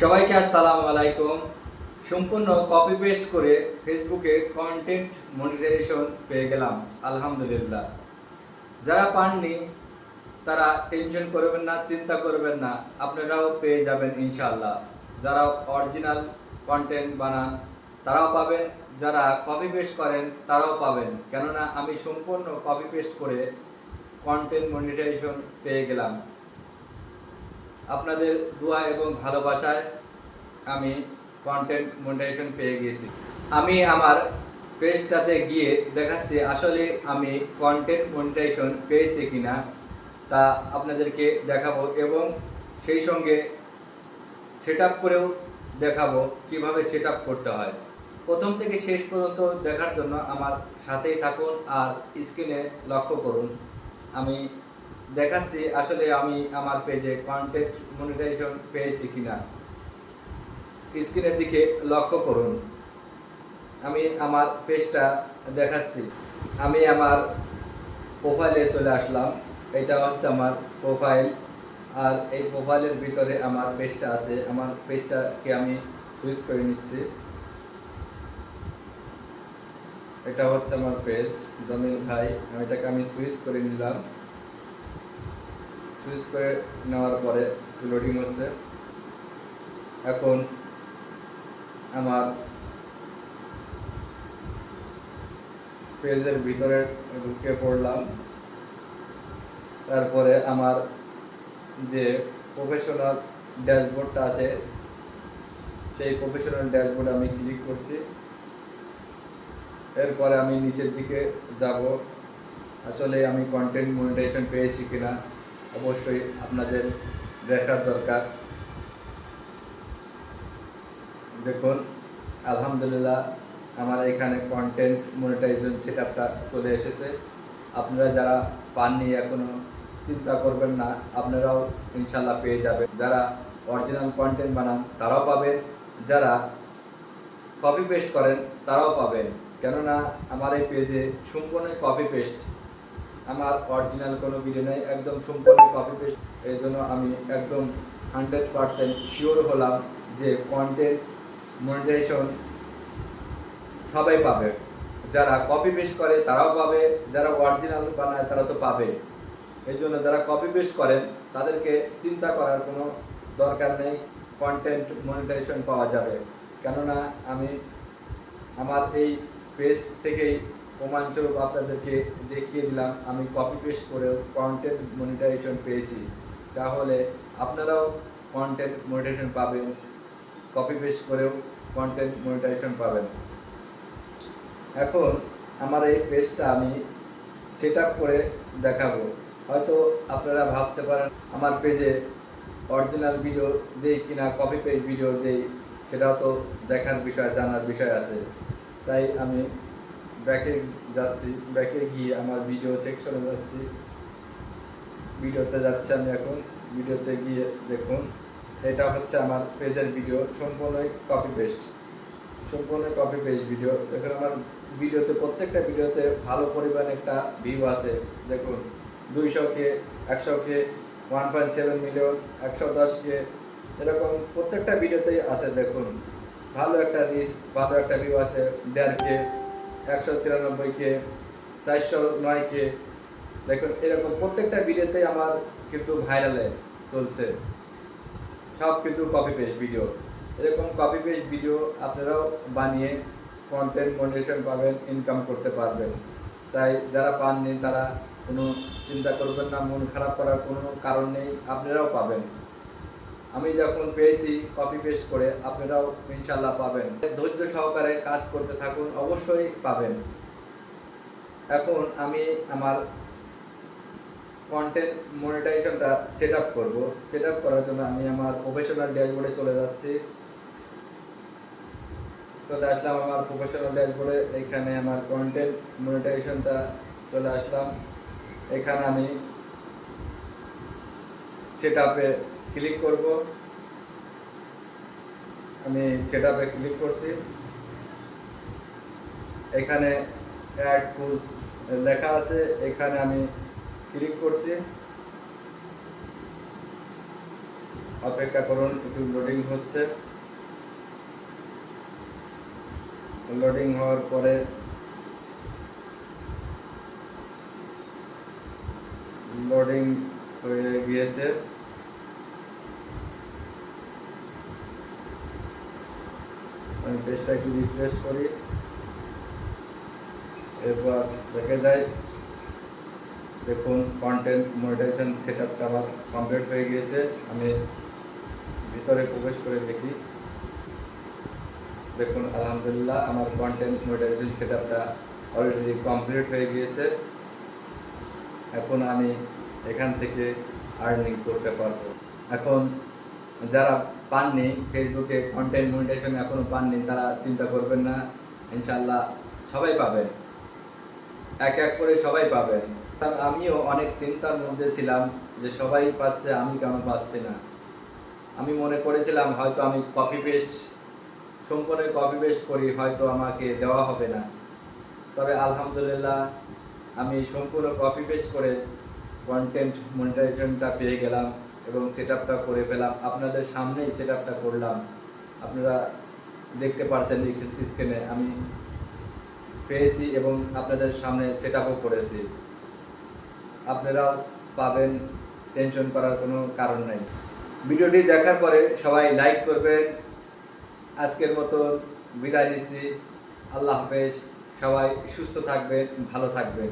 সবাইকে আসসালাম আলাইকুম। সম্পূর্ণ কপি পেস্ট করে ফেসবুকে কন্টেন্ট মনিটাইজেশন পেয়ে গেলাম, আলহামদুলিল্লাহ। যারা পাননি, তারা টেনশন করবেন না, চিন্তা করবেন না, আপনারাও পেয়ে যাবেন ইনশাল্লাহ যারা অরিজিনাল কন্টেন্ট বানান, তারাও পাবেন। যারা কপি পেস্ট করেন, তারাও পাবেন। কেননা আমি সম্পূর্ণ কপি পেস্ট করে কন্টেন্ট মনিটাইজেশন পেয়ে গেলাম। আপনাদের দোয়া এবং ভালোবাসায় আমি কন্টেন্ট মনিটাইজেশন পেয়ে গেছি আমি আমার পেজটাতে গিয়ে দেখাচ্ছি, আসলে আমি কন্টেন্ট মনিটাইজেশন পেয়েছি কিনা তা আপনাদেরকে দেখাবো এবং সেই সঙ্গে সেট করেও দেখাবো কীভাবে সেট করতে হয়। প্রথম থেকে শেষ পর্যন্ত দেখার জন্য আমার সাথেই থাকুন আর স্ক্রিনে লক্ষ্য করুন। আমি দেখাচ্ছি আসলে আমি আমার পেজে কন্টেন্ট মনিটাইজেশন পেয়েছি কিনা। স্ক্রিনের দিকে লক্ষ্য করুন। আমি আমার পেজটা দেখাচ্ছি। আমি আমার প্রোফাইলে চলে আসলাম। এটা হচ্ছে আমার প্রোফাইল আর এই প্রোফাইলের ভিতরে আমার পেজটা আছে। আমার পেজটাকে আমি সুইচ করে নিচ্ছি। এটা হচ্ছে আমার পেজ জামিল ভাই এটাকে আমি সুইচ করে নিলাম। সুইচ করে নেওয়ার পরে একটু লোডিং হচ্ছে। এখন আমার পেজের ভিতরে ঢুকে পড়লাম। তারপরে আমার যে প্রফেশনাল ড্যাশবোর্ডটা আছে, সেই প্রফেশনাল ড্যাশবোর্ড আমি ক্লিক করছি। এরপরে আমি নিচের দিকে যাব। আসলে আমি কন্টেন্ট মনিটাইজেশন পেয়েছি কিনা অবশ্যই আপনাদের দেখার দরকার। দেখুন, আলহামদুলিল্লাহ আমার এখানে কন্টেন্ট মনিটাইজেশন সেট চলে এসেছে। আপনারা যারা পাননি এখনও চিন্তা করবেন না, আপনারাও ইনশাল্লাহ পেয়ে যাবেন। যারা অরিজিনাল কন্টেন্ট বানান, তারাও পাবেন। যারা কপি পেস্ট করেন, তারাও পাবেন। কেননা, আমার এই পেজে সম্পূর্ণ কপি পেস্ট আমার অরিজিনাল কোনো ভিডিও নেই, একদম সম্পূর্ণ কপি পেস্ট এই জন্য আমি একদম হান্ড্রেড পারসেন্ট শিওর হলাম যে কন্টেন্ট মনিটাইজেশন সবাই পাবে। যারা কপি পেস্ট করে, তারাও পাবে, যারা অরিজিনাল বানায়, তারা তো পাবে এই জন্য যারা কপি পেস্ট করেন, তাদেরকে চিন্তা করার কোনো দরকার নেই কন্টেন্ট মনিটাইজেশন পাওয়া যাবে। কেননা আমি আমার এই পেজ থেকেই প্রমাণস্বরূপ আপনাদেরকে দেখিয়ে দিলাম। আমি কপি পেস্ট করেও কন্টেন্ট মনিটাইজেশন পেয়েছি। তাহলে আপনারাও কন্টেন্ট মনিটাইজেশন পাবেন। কপি পেস্ট করেও কন্টেন্ট মনিটাইজেশন পাবেন। এখন আমার এই পেজটা আমি সেট করে দেখাবো। হয়তো আপনারা ভাবতে পারেন, আমার পেজে অরিজিনাল ভিডিও দেই কিনা কপি পেজ ভিডিও দেই, সেটাও তো দেখার বিষয়, জানার বিষয় আছে। তাই আমি ব্যাকে যাচ্ছি ব্যাকে গিয়ে আমার ভিডিও সেকশনে যাচ্ছি। ভিডিওতে যাচ্ছি আমি এখন। ভিডিওতে গিয়ে দেখুন, এটা হচ্ছে আমার পেজের ভিডিও সম্পূর্ণই কপি পেস্ট সম্পূর্ণ কপি পেস্ট ভিডিও দেখুন, আমার ভিডিওতে প্রত্যেকটা ভিডিওতে ভালো পরিমাণ একটা ভিউ আছে। দেখুন দুইশো কে একশো K one point seven million একশো দশ কে এরকম প্রত্যেকটা ভিডিওতেই আছে। দেখুন, ভালো একটা রিচ ভালো একটা ভিউ আছে। দেড় কে একশো তিরানব্বই কে চারশো নয় কে দেখুন, এরকম প্রত্যেকটা ভিডিওতেই আমার কিন্তু ভাইরালে চলছে। সব কিন্তু কপি পেস্ট ভিডিও এরকম কপি পেস্ট ভিডিও আপনারাও বানিয়ে কন্টেন্ট মনিটেশন পাবেন ইনকাম করতে পারবেন। তাই যারা পাননি, তারা কোনো চিন্তা করবেন না, মন খারাপ করার কোনো কারণ নেই, আপনারাও পাবেন। আমি যখন পেয়েছি কপি পেস্ট করে আপনারাও ইনশাল্লাহ পাবেন। ধৈর্য সহকারে কাজ করতে থাকুন, অবশ্যই পাবেন। এখন আমি আমার কন্টেন্ট মনিটাইজেশনটা সেট আপ করব। সেট আপ করার জন্য আমি আমার প্রফেশনাল ড্যাশবোর্ডে চলে যাচ্ছি। চলে আসলাম আমার প্রফেশনাল ড্যাশবোর্ডে এখানে আমার কন্টেন্ট মনিটাইজেশনটা চলে আসলাম। এখানে আমি সেট আপে ক্লিক করব। আমি সেট আপে ক্লিক করছি। এখানে অ্যাড টুলস লেখা আছে, এখানে আমি ক্লিক করছি। অপেক্ষা করুন, একটু লোডিং হচ্ছে। লোডিং হওয়ার পরে লোডিং হয়ে গিয়েছে। আমি পেজটা একটু রিফ্রেশ করি। এরপর দেখে যাই। দেখুন কন্টেন্ট মনিটাইজেশন সেট আপটা আমার কমপ্লিট হয়ে গিয়েছে। আমি ভিতরে প্রবেশ করে দেখি। দেখুন, আলহামদুলিল্লাহ, আমার কন্টেন্ট মনিটাইজেশন সেট আপটা অলরেডি কমপ্লিট হয়ে গিয়েছে। এখন আমি এখান থেকে আর্নিং করতে পারব। এখন যারা পাননি ফেসবুকে কন্টেন্ট মনিটাইজেশন এখনও পাননি, তারা চিন্তা করবেন না ইনশাল্লাহ সবাই পাবেন। এক এক করে সবাই পাবেন। আর আমিও অনেক চিন্তার মধ্যে ছিলাম যে সবাই পাচ্ছে, আমি কেন পাচ্ছি না? আমি মনে করেছিলাম হয়তো আমি কপি পেস্ট সম্পূর্ণ কপি পেস্ট করি, হয়তো আমাকে দেওয়া হবে না। তবে আলহামদুলিল্লাহ আমি সম্পূর্ণ কপি পেস্ট করে কন্টেন্ট মনিটাইজেশনটা পেয়ে গেলাম। এবং সেট করে ফেলাম আপনাদের সামনেই সেট করলাম। আপনারা দেখতে পারছেন স্ক্রিনে আমি পেয়েছি এবং আপনাদের সামনে সেট করেছি। আপনারাও পাবেন টেনশন করার কোনো কারণ নেই। ভিডিওটি দেখার পরে সবাই লাইক করবেন। আজকের মতো বিদায় নিচ্ছি। আল্লাহ হাফেজ। সবাই সুস্থ থাকবেন, ভালো থাকবেন।